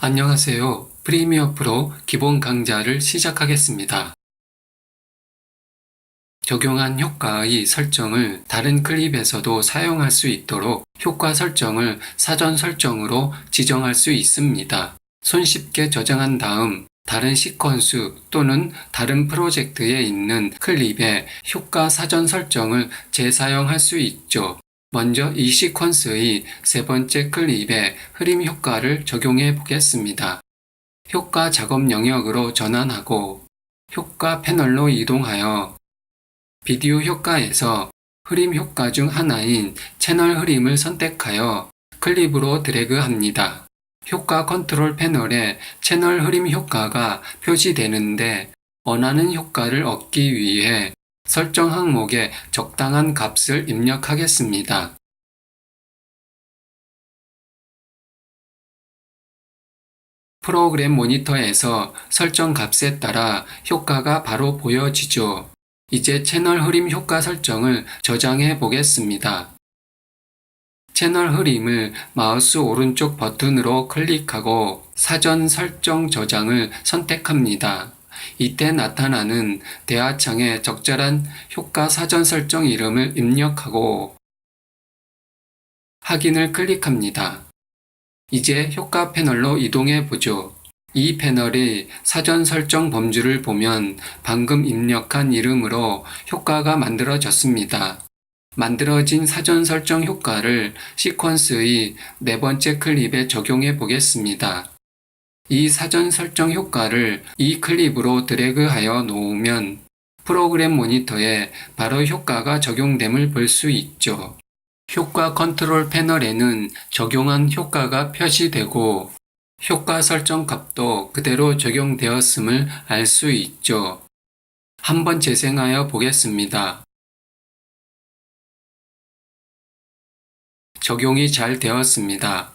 안녕하세요. 프리미어 프로 기본 강좌를 시작하겠습니다. 적용한 효과의 설정을 다른 클립에서도 사용할 수 있도록 효과 설정을 사전 설정으로 지정할 수 있습니다. 손쉽게 저장한 다음 다른 시퀀스 또는 다른 프로젝트에 있는 클립에 효과 사전 설정을 재사용할 수 있죠. 먼저 이 시퀀스의 세 번째 클립에 흐림 효과를 적용해 보겠습니다. 효과 작업 영역으로 전환하고 효과 패널로 이동하여 비디오 효과에서 흐림 효과 중 하나인 채널 흐림을 선택하여 클립으로 드래그합니다. 효과 컨트롤 패널에 채널 흐림 효과가 표시되는데 원하는 효과를 얻기 위해 설정 항목에 적당한 값을 입력하겠습니다. 프로그램 모니터에서 설정 값에 따라 효과가 바로 보여지죠. 이제 채널 흐림 효과 설정을 저장해 보겠습니다. 채널 흐림을 마우스 오른쪽 버튼으로 클릭하고 사전 설정 저장을 선택합니다. 이때 나타나는 대화창에 적절한 효과 사전 설정 이름을 입력하고 확인을 클릭합니다. 이제 효과 패널로 이동해 보죠. 이 패널의 사전 설정 범주를 보면 방금 입력한 이름으로 효과가 만들어졌습니다. 만들어진 사전 설정 효과를 시퀀스의 네 번째 클립에 적용해 보겠습니다. 이 사전 설정 효과를 이 클립으로 드래그하여 놓으면 프로그램 모니터에 바로 효과가 적용됨을 볼 수 있죠. 효과 컨트롤 패널에는 적용한 효과가 표시되고 효과 설정 값도 그대로 적용되었음을 알 수 있죠. 한번 재생하여 보겠습니다. 적용이 잘 되었습니다.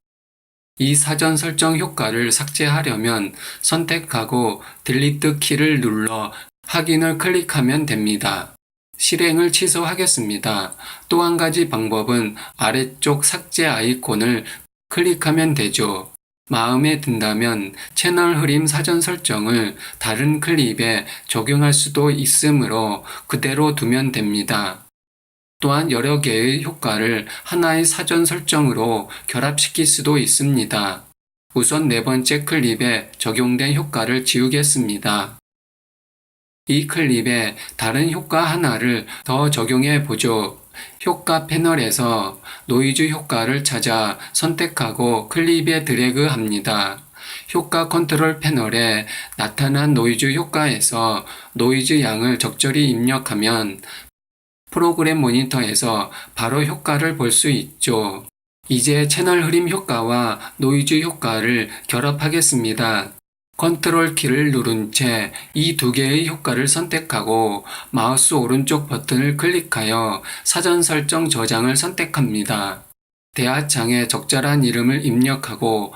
이 사전 설정 효과를 삭제하려면 선택하고 딜리트 키를 눌러 확인을 클릭하면 됩니다. 실행을 취소하겠습니다. 또 한 가지 방법은 아래쪽 삭제 아이콘을 클릭하면 되죠. 마음에 든다면 채널 흐림 사전 설정을 다른 클립에 적용할 수도 있으므로 그대로 두면 됩니다. 또한 여러 개의 효과를 하나의 사전 설정으로 결합시킬 수도 있습니다. 우선 네 번째 클립에 적용된 효과를 지우겠습니다. 이 클립에 다른 효과 하나를 더 적용해 보죠. 효과 패널에서 노이즈 효과를 찾아 선택하고 클립에 드래그 합니다. 효과 컨트롤 패널에 나타난 노이즈 효과에서 노이즈 양을 적절히 입력하면 프로그램 모니터에서 바로 효과를 볼 수 있죠. 이제 채널 흐림 효과와 노이즈 효과를 결합하겠습니다. 컨트롤 키를 누른 채 이 두 개의 효과를 선택하고 마우스 오른쪽 버튼을 클릭하여 사전 설정 저장을 선택합니다. 대화창에 적절한 이름을 입력하고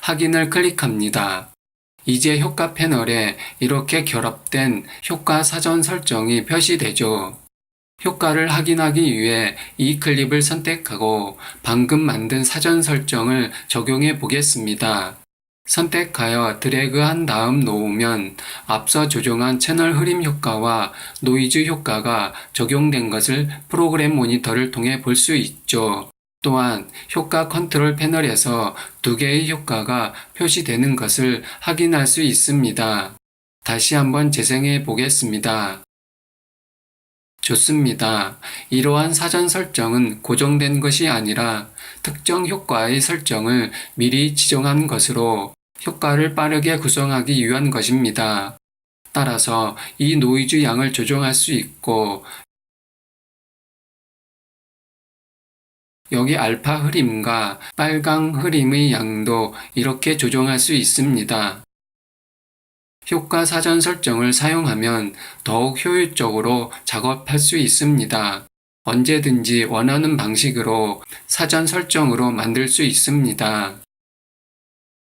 확인을 클릭합니다. 이제 효과 패널에 이렇게 결합된 효과 사전 설정이 표시되죠. 효과를 확인하기 위해 이 클립을 선택하고 방금 만든 사전 설정을 적용해 보겠습니다. 선택하여 드래그한 다음 놓으면 앞서 조정한 채널 흐림 효과와 노이즈 효과가 적용된 것을 프로그램 모니터를 통해 볼 수 있죠. 또한 효과 컨트롤 패널에서 두 개의 효과가 표시되는 것을 확인할 수 있습니다. 다시 한번 재생해 보겠습니다. 좋습니다. 이러한 사전 설정은 고정된 것이 아니라 특정 효과의 설정을 미리 지정한 것으로 효과를 빠르게 구성하기 위한 것입니다. 따라서 이 노이즈 양을 조정할 수 있고 여기 알파 흐림과 빨강 흐림의 양도 이렇게 조정할 수 있습니다. 효과 사전 설정을 사용하면 더욱 효율적으로 작업할 수 있습니다. 언제든지 원하는 방식으로 사전 설정으로 만들 수 있습니다.